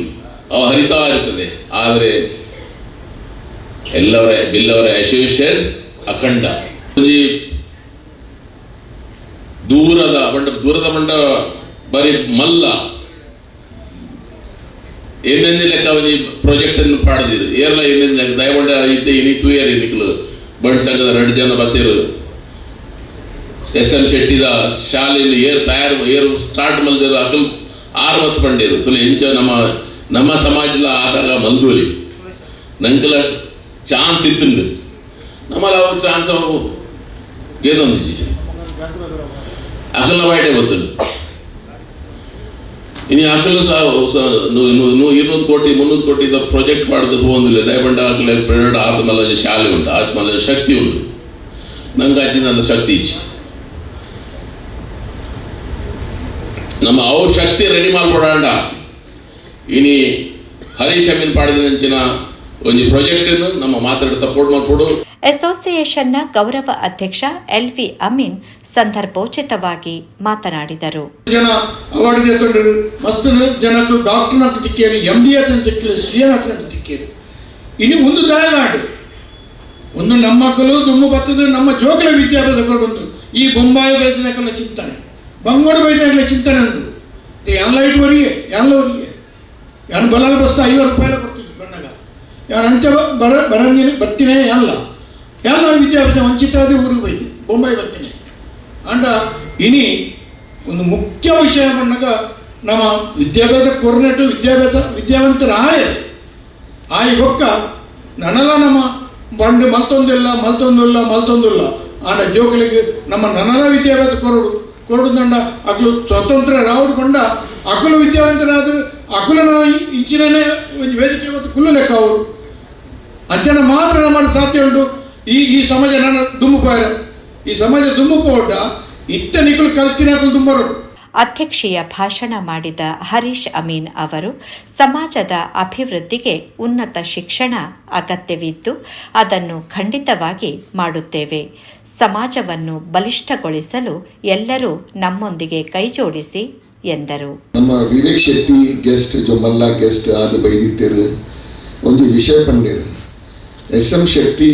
ಅವು ಹರಿತಾ ಇರ್ತದೆ ಆದರೆ ಎಲ್ಲವರ ಬಿಲ್ಲವರ ಅಸೋಸಿಯೇಷನ್ ಅಖಂಡ. ದೂರದ ಬಂಡ ದೂರದ ಬಂಡ ಬರಿ ಮಲ್ಲ. ಏನೆಂದು ಲೆಕ್ಕ ಅವನಿ ಪ್ರಾಜೆಕ್ಟ್ ಅನ್ನು ಪಾಡದಿರು ಏರ್ಲ ಏನೆಂದು ಲೆಕ್ಕ? ದಯವಂಡ ಇತ್ತೆ ಇನಿ ತೂಯರಿ ನಿಕ್ಲು. ಬಂಡ್ ಸಂಘದ ಎರಡು ಜನ ಬತ್ತಿರು ಎಸ್ ಎಲ್ ಶೆಟ್ಟಿದ ಶಾಲೆಯಲ್ಲಿ ಏರ್ ತಯಾರು, ಏರು ಸ್ಟಾರ್ಟ್ ಮಲ್ದಿರೋ ಅಕಲ್ ಆರ್ವತ್ ಪಂಡಿರು ತುಲ ಇಂಚ ನಮ್ಮ ನಮ್ಮ ಸಮಾಜದ ಆದಾಗ ಮಲ್ದೂರಿ ನಂಕಲ ಚಾನ್ಸ್ ಇತ್ತುಂಡು. ನಮ್ಮಲ್ಲ ಅವ್ರ ಚಾನ್ಸ್ ಅವು ಏನೊಂದು ಅಕಲ್ನ ಬಾಯ್ಟೆ ಗೊತ್ತಿಲ್ಲ ಇನ್ನು ಅಕಲು ಸಹ ಇನ್ನೂರು ಕೋಟಿ, ಮುನ್ನೂರು ಕೋಟಿ ಇದ್ದ ಪ್ರಾಜೆಕ್ಟ್ ಮಾಡಿದ್ರು ಹೋಗಿಲ್ಲ ದಯಬಂಡ ಆಗಲೇ ಪ್ರೇರಣ ಆತ್ಮಲ್ಲ ಶಾಲೆ ಉಂಟು. ಆತ್ಮಲ್ಲ ಶಕ್ತಿ ಉಂಟು. ನಂಗೆ ಹಚ್ಚಿದ ಶಕ್ತಿ ಇಚ್ಛೆ ನಮ್ಮ ಅವು ಶಕ್ತಿ ರೆಡಿ ಮಾಡ್ಕೊಡೋಣ ಇನಿ ಹರೀಶ್ ಅಮೀನ್ ಪಾಡಿದಂಚಿನ ಒಂದು ಪ್ರಾಜೆಕ್ಟ್ ನಮ್ಮ ಮಾತಾಡಿ ಸಪೋರ್ಟ್ ಮಾಡ್ಕೊಡು. ಅಸೋಸಿಯೇಷನ್ನ ಗೌರವ ಅಧ್ಯಕ್ಷ ಎಲ್ ವಿ ಅಮೀನ್ ಸಂದರ್ಭೋಚಿತವಾಗಿ ಮಾತನಾಡಿದರು. ಜನ ಅವಾರ್ಡ್ ತೆಗೊಂಡು ಮಸ್ತ್ ಜನಕ್ಕೆ ಡಾಕ್ಟರ್ ಅಂತ ತಿಕ್ಕೇರಿ ಎಂ ಡಿ ಅಂತ ತಿಕ್ಕಲಿ ಸಿ ಎನ್ ಅಂತ ತಿಕ್ಕೇರಿ. ಇನ್ನು ಒಂದು ದಾಯಗಾಡು ಒಂದು ನಮ್ಮ ಮಕ್ಕಳು ದುಮ್ಮು ಬತ್ತದ ನಮ್ಮ ಜೋಕಲ ವಿದ್ಯಾಭ್ಯಾಸ ಕೊಡೊಂದು ಈ ಬೊಂಬಾಯಿ ಬೈದಿನಕಲ್ಲ ಚಿಂತನೆ. ಬಂಗೋಡು ಬೈದಿನಕಲ್ಲ ಚಿಂತನೆ ಅಂದು ಎಲ್ಲ ಇಟ್ವರಿಗೆ ಎಲ್ಲವರಿಗೆ ಯಾರು ಬಲಾಲ ಬಸ್ತ ಐವತ್ತು ರೂಪಾಯಿ ಕೊಡ್ತಿದ್ವಿ ಬಣ್ಣಗ. ಯಾರು ಅಂಚೆ ಬರ ಬರಂಗಿನ ಬತ್ತಿನೇ ಎಲ್ಲ ಎಲ್ಲ ವಿದ್ಯಾಭ್ಯಾಸ ವಂಚಿತಾದಿ ಊರಿಗೆ ಬೈದಿ? ಬೊಂಬೈ ಬತ್ತಿನೇ. ಅಂಡ ಇನಿ ಒಂದು ಮುಖ್ಯ ವಿಷಯ ಬಣ್ಣಗ ನಮ್ಮ ವಿದ್ಯಾಭ್ಯಾಸ ಕೋರ್ಡಿನೇಟರ್ ವಿದ್ಯಾಭ್ಯಾಸ ವಿದ್ಯಾವಂತರ ಆಯ ಆಯ ಬೊಕ್ಕ ನನಲ ನಮ್ಮ ಬಂಡು ಮಲ್ತೊಂದಿಲ್ಲ ಮಲ್ತೊಂದಿಲ್ಲ ಮಲ್ತೊಂದಿಲ್ಲ. ಆಂಡ ಜೋಕಲಿಗೆ ನಮ್ಮ ನನಲ ವಿದ್ಯಾಭ್ಯಾಸ ಕೊರಡು. ಕೊರಡು ದಂಡ ಅಕಲು ಸ್ವತಂತ್ರ ರಾವುಡು ಬಂಡ ಅಕಲು ವಿದ್ಯಾವಂತರಾದ ಅಕುಲನ ಇಂಚಿನೇ ವೇದಿಕೆ ಮತ್ತು ಕುಲ್ಲು ಲೆಕ್ಕ ಅವರು. ಅಂಚನ ಮಾತ್ರ ನಮ್ಮ ಸಾಧ್ಯ ಉಂಟು. ಈ ಈ ಸಮಾಜ ನನ್ನ ದುಮ್ಮುಪಾಯ ಈ ಸಮಾಜ ದುಮ್ಮುಪ ಇತ್ತ ನಿಕುಲು ಕಲ್ತಿನ ದುಮ್ಮರು ಅಧ್ಯಕ್ಷೀಯ ಭಾಷಣ ಮಾಡಿದ ಹರೀಶ್ ಅಮೀನ್ ಅವರು, ಸಮಾಜದ ಅಭಿವೃದ್ಧಿಗೆ ಉನ್ನತ ಶಿಕ್ಷಣ ಅಗತ್ಯವಿದ್ದು, ಅದನ್ನು ಖಂಡಿತವಾಗಿ ಮಾಡುತ್ತೇವೆ. ಸಮಾಜವನ್ನು ಬಲಿಷ್ಠಗೊಳಿಸಲು ಎಲ್ಲರೂ ನಮ್ಮೊಂದಿಗೆ ಕೈಜೋಡಿಸಿ, ಎಂದರು. ನಮ್ಮ ವಿವೇಕ್ ಶೆಟ್ಟಿ ಗೆಸ್ಟ್ ಜೊಮಲ್ಲ ಗೆಸ್ಟ್ ಆದ ಬೈದಿತ್ತೇರು ಒಂದು ವಿಷಯ ಪಂಡೇರು ಎಸ್ ಎಂ ಶೆಟ್ಟಿ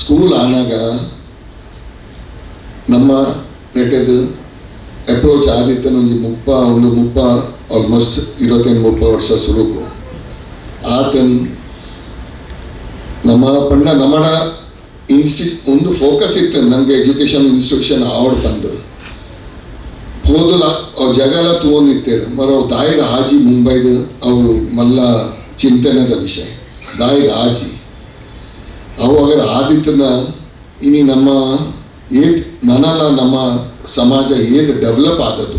ಸ್ಕೂಲ್ ಆನಾಗ ನಮ್ಮ ನೆಟ್ಟದು ಅಪ್ರೋಚ್ ಆದಿತ್ತ ಒಂದು ಮುಪ್ಪ ಒಂದು ಮುಪ್ಪ ಆಲ್ಮೋಸ್ಟ್ ಇರುವತ್ತೈದು ಮುಪ್ಪ ವರ್ಷ ಸುರುಕು ಆತನ್ ನಮ್ಮ ಪಂಡ ನಮ್ಮಣ ಇನ್ಸ್ಟಿ, ಒಂದು ಫೋಕಸ್ ಇತ್ತು ನಮಗೆ ಎಜುಕೇಷನ್ ಇನ್ಸ್ಟಿಟ್ಯೂಷನ್ ಆವಡ್ ಬಂದು ಹೋದಲ, ಅವ್ರ ಜಗಲ ತಗೊಂಡಿತ್ತೇರು ಮರ ಅವ್ರ ದಾಯಿಗ ಹಾಜಿ ಮುಂಬೈದ ಅವರು ಮಲ್ಲ ಚಿಂತನೆದ ವಿಷಯ. ದಾಯಿಗ ಆಜಿ ಅವು ಅಗರ ಆದಿತ್ತನ ಇನಿ ನಮ್ಮ ಏತ್ ನನಲ ನಮ್ಮ ಸಮಾಜ ಏತ್ ಡೆವಲಪ್ ಆದದ್ದು?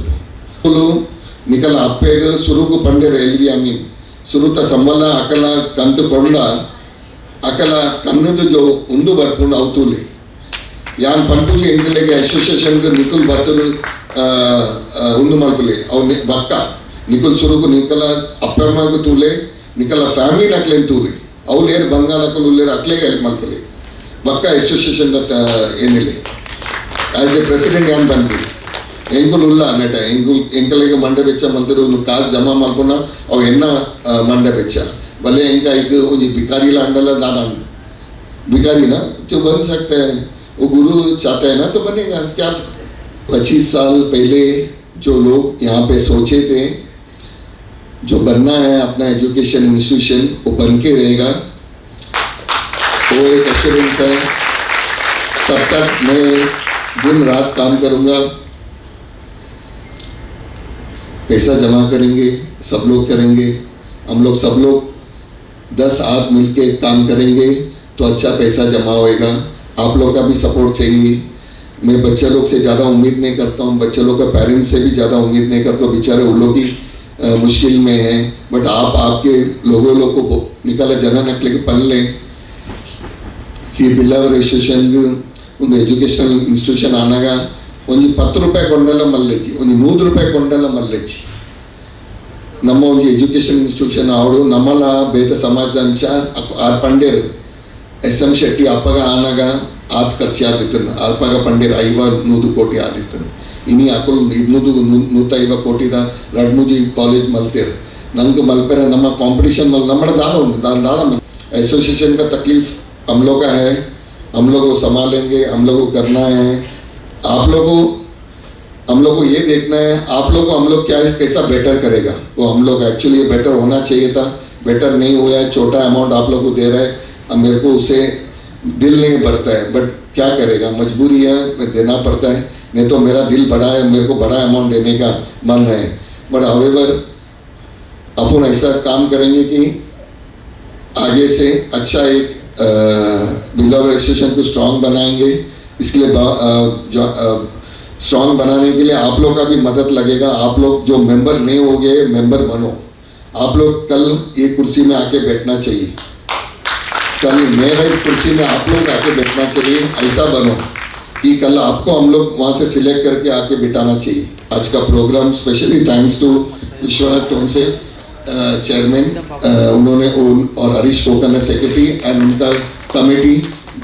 ನಿಕಲ ಅಪ್ಪೆಗ ಸುರುಗು ಪಂಡೆರ ಎಲ್ವಿ ಅಮೀನ್ ಸುರುತ ಸಂಬಲ, ಅಕಲ, ಕಂತು ಕೊಂಡ, ಅಕಲ ಕನ್ನದ ಜೋ ಉಂದು ಬರ್ಪುಂಡು ಅವತೂಲಿ ಯಾನ್ ಪಂಪುಜಿ ಎಂಕಲೆಗೆ ಅಸೋಸಿಯೇಷನ್ ನಿಖುಲ್ ಬರ್ತದ ಉಂದು ಮಲ್ಪಲಿ. ಅವ್ ಬಕ್ಕ. ನಿಖುಲ್ ಸುರುಕು ನಿಕಲ ಅಪ್ಪಮ್ಮಗ ತೂಲೆ ನಿಕಲ ಫ್ಯಾಮಿಲಿ ನಕ್ಲೇನ್ ತೂಲಿ. ಅವ್ಲೇರು ಬಂಗಾಲ ನಕಲು ಉಲ್ಲೇರ್ ಅಕ್ಲೆಗೆ ಹೆಲ್ಪ್ ಮಲ್ಪಲಿ. ಬಕ್ಕ ಅಸೋಸಿಯೇಷನ್ ಏನಿಲ್ಲ ആസ് എ ಪ್ರೆಸಿಡೆಂಟ್ ഞാൻ ಬಂದ್ಬಿಟ್ಟು ಎಂಕುಲುಲ್ಲ ನೆಟ ಎಂಕುಲ್ ಎಂಕಲಿಗೆ ಮಂಡೆ ಬೆಚ್ಚ जमा ಒಂದು ಕಾಸು ಜಮಾ ಮಾಡ್ಕೊಂಡ ಅವು ಎನ್ನ ಮಂಡೆ ಬೆಚ್ಚ ಬಲೆ तो बन सकते हैं वो गुरु चाहता है ना तो बनेगा क्या पच्चीस साल पहले जो लोग यहाँ पे सोचे थे जो बनना है अपना एजुकेशन इंस्टीट्यूशन वो बन के रहेगा वो एक एश्योरेंस है तब तक मैं दिन रात काम करूँगा। पैसा जमा करेंगे, सब लोग करेंगे। हम लोग सब लोग दस आठ मिल के काम करेंगे तो अच्छा पैसा जमा होएगा। आप लोग का भी सपोर्ट चाहिए। मैं बच्चे लोग से ज़्यादा उम्मीद नहीं करता हूँ। बच्चे लोग का पेरेंट्स से भी ज़्यादा उम्मीद नहीं करता बेचारे उन लोग ही मुश्किल में हैं। बट आप, आपके लोगों लोग को निकाला जना नकले के पल लें। कि बिलव रजिस्ट्रेशन ಒಂದು ಎಜುಕೇಷನಲ್ ಇನ್ಸ್ಟಿಟ್ಯೂಷನ್ అనగా ಒಂದು ಪತ್ತು ರೂಪಾಯಿ ಕೊಂಡೆಲ್ಲ ಮಲ್ಲೆಚ್ಚಿ ಒಂದು ನೂರು ರೂಪಾಯಿ ಕೊಂಡೆಲ್ಲ ಮಲ್ಲೆಚ್ಚಿ ನಮ್ಮ ಒಂದು ಎಜುಕೇಷನ್ ಇನ್ಸ್ಟಿಟ್ಯೂಷನ್ ಅವಳು ನಮ್ಮಲ ಬೇತ ಸಮಾಜದಂಚ ಆರ್ ಪಂಡೇರು ಎಸ್ ಎಂ ಶೆಟ್ಟಿ ಅಪ್ಪಗ ಆನಾಗ ಆತ್ ಖರ್ಚಿ ಆದಿತ್ತನು ಅಲ್ಪಾಗ ಪಂಡೇರ್ ಐವ ನೂದು ಕೋಟಿ ಆದಿತ್ತನು ಇನಿ ಅಕುಲ್ ಇನ್ನೂದು ನೂತೈವ ಕೋಟಿದ ಲಡ್ಮೂಜಿ ಕಾಲೇಜ್ ಮಲ್ತೇರು. ನಂಗೆ ಮಲ್ಪೇರ ನಮ್ಮ ಕಾಂಪಿಟಿಷನ್ ಮಲ್ ನಮ್ಮ ದಾದ ಉಂಟು ದಾದ ಅಸೋಸಿಯೇಷನ್ ಕ ತಕ್ಲೀಫ್ ಹಮ್ ಲೋಗ ಹೈ. हम लोग को संभालेंगे, हम लोग को करना है। आप लोग को, हम लोग को ये देखना है, आप लोग को हम लोग क्या, कैसा बेटर करेगा? वो हम लोग एक्चुअली बेटर होना चाहिए था। बेटर नहीं हुआ है, छोटा अमाउंट आप लोग को दे रहे हैं। अब मेरे को उसे दिल नहीं बढ़ता है बट क्या करेगा? मजबूरी है, मैं देना पड़ता है। नहीं तो मेरा दिल बड़ा है, मेरे को बड़ा अमाउंट देने का मन है। बट हावेवर अपन ऐसा काम करेंगे कि आगे से अच्छा एक बिल्ला रजिस्ट्रेशन को स्ट्रांग बनाएँगे। इसके लिए स्ट्रांग बनाने के लिए आप लोग का भी मदद लगेगा। आप लोग जो मेंबर नहीं हो गए मेंबर बनो। आप लोग कल ये कुर्सी में आके बैठना चाहिए। कल मेरा कुर्सी में आप लोग आके बैठना चाहिए। ऐसा बनो कि कल आपको हम लोग वहाँ से सिलेक्ट करके आके बिठाना चाहिए। आज का program specially thanks to Vishwanath Tonse chairman उन्होंने उन, और हरीश कोकन सेक्रेटरी एंड उनका कमेटी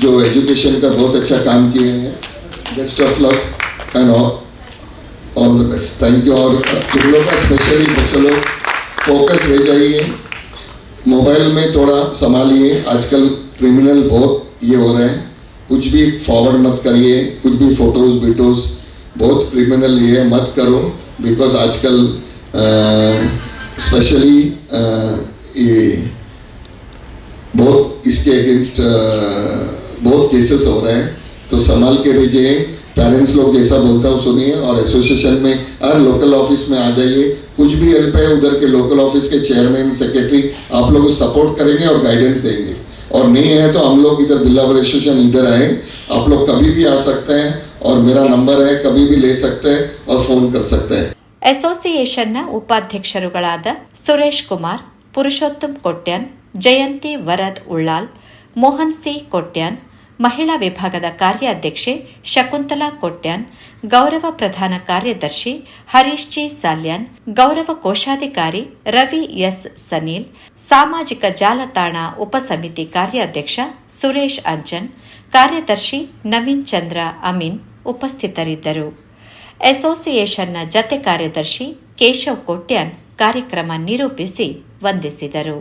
जो एजुकेशन का बहुत अच्छा काम किए हैं। Best of luck and all the best thank you और तुम लोग का स्पेशली बच्चों लोग फोकस रह जाइए। मोबाइल में थोड़ा संभालिए। आजकल क्रिमिनल बहुत ये हो रहे हैं। कुछ भी फॉरवर्ड मत करिए। कुछ भी फ़ोटोज़ वीटोज बहुत क्रिमिनल ये मत करो बिकॉज़ आजकल स्पेशली ये बहुत इसके अगेंस्ट बहुत केसेस हो रहे हैं। तो संभाल के रहिए पेरेंट्स लोग जैसा बोलता है, सुनिए और एसोसिएशन में हर लोकल ऑफ़िस में आ जाइए। कुछ भी हेल्प है, उधर के लोकल ऑफ़िस के चेयरमैन सेक्रेटरी आप लोग सपोर्ट करेंगे और गाइडेंस देंगे। और नहीं है तो हम लोग इधर बिल्ला एसोसिएशन इधर आए। आप लोग कभी भी आ सकते हैं और मेरा नंबर है, कभी भी ले सकते हैं और फ़ोन कर सकते हैं। ಅಸೋಸಿಯೇಷನ್ನ ಉಪಾಧ್ಯಕ್ಷರುಗಳಾದ ಸುರೇಶ್ ಕುಮಾರ್, ಪುರುಷೋತ್ತಮ್ ಕೊಟ್ಯಾನ್, ಜಯಂತಿ ವರದ್ ಉಳ್ಳಾಲ್, ಮೋಹನ್ ಸಿ ಕೊಟ್ಯಾನ್, ಮಹಿಳಾ ವಿಭಾಗದ ಕಾರ್ಯಾಧ್ಯಕ್ಷೆ ಶಕುಂತಲಾ ಕೊಟ್ಯಾನ್, ಗೌರವ ಪ್ರಧಾನ ಕಾರ್ಯದರ್ಶಿ ಹರೀಶ್ ಜಿ ಸಾಲ್ಯಾನ್, ಗೌರವ ಕೋಶಾಧಿಕಾರಿ ರವಿ ಎಸ್ ಸನೀಲ್, ಸಾಮಾಜಿಕ ಜಾಲತಾಣ ಉಪಸಮಿತಿ ಕಾರ್ಯಾಧ್ಯಕ್ಷ ಸುರೇಶ್ ಅಂಜನ್, ಕಾರ್ಯದರ್ಶಿ ನವೀನ್ ಚಂದ್ರ ಅಮೀನ್ ಉಪಸ್ಥಿತರಿದ್ದರು. ಅಸೋಸಿಯೇಷನ್ನ ಜತೆ ಕಾರ್ಯದರ್ಶಿ ಕೇಶವ್ ಕೋಟ್ಯಾನ್ ಕಾರ್ಯಕ್ರಮ ನಿರೂಪಿಸಿ ವಂದಿಸಿದರು.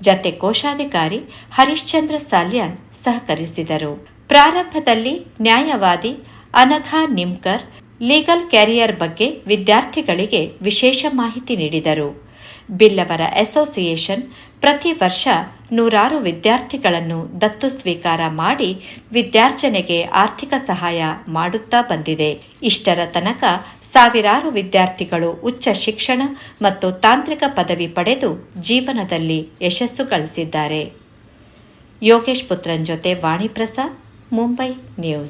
ಜತೆ ಕೋಶಾಧಿಕಾರಿ ಹರಿಶ್ಚಂದ್ರ ಸಾಲ್ಯಾನ್ ಸಹಕರಿಸಿದರು. ಪ್ರಾರಂಭದಲ್ಲಿ ನ್ಯಾಯವಾದಿ ಅನಘಾ ನಿಮ್ಕರ್ ಲೀಗಲ್ ಕ್ಯಾರಿಯರ್ ಬಗ್ಗೆ ವಿದ್ಯಾರ್ಥಿಗಳಿಗೆ ವಿಶೇಷ ಮಾಹಿತಿ ನೀಡಿದರು. ಬಿಲ್ಲವರ ಅಸೋಸಿಯೇಷನ್ ಪ್ರತಿ ವರ್ಷ ನೂರಾರು ವಿದ್ಯಾರ್ಥಿಗಳನ್ನು ದತ್ತು ಸ್ವೀಕಾರ ಮಾಡಿ ವಿದ್ಯಾರ್ಜನೆಗೆ ಆರ್ಥಿಕ ಸಹಾಯ ಮಾಡುತ್ತಾ ಬಂದಿದೆ. ಇಷ್ಟರ ತನಕ ಸಾವಿರಾರು ವಿದ್ಯಾರ್ಥಿಗಳು ಉಚ್ಚ ಶಿಕ್ಷಣ ಮತ್ತು ತಾಂತ್ರಿಕ ಪದವಿ ಪಡೆದು ಜೀವನದಲ್ಲಿ ಯಶಸ್ಸು ಗಳಿಸಿದ್ದಾರೆ. ಯೋಗೇಶ್ ಪುತ್ರನ್ ಜೊತೆ ವಾಣಿಪ್ರಸಾದ್ ಮುಂಬೈ ನ್ಯೂಸ್.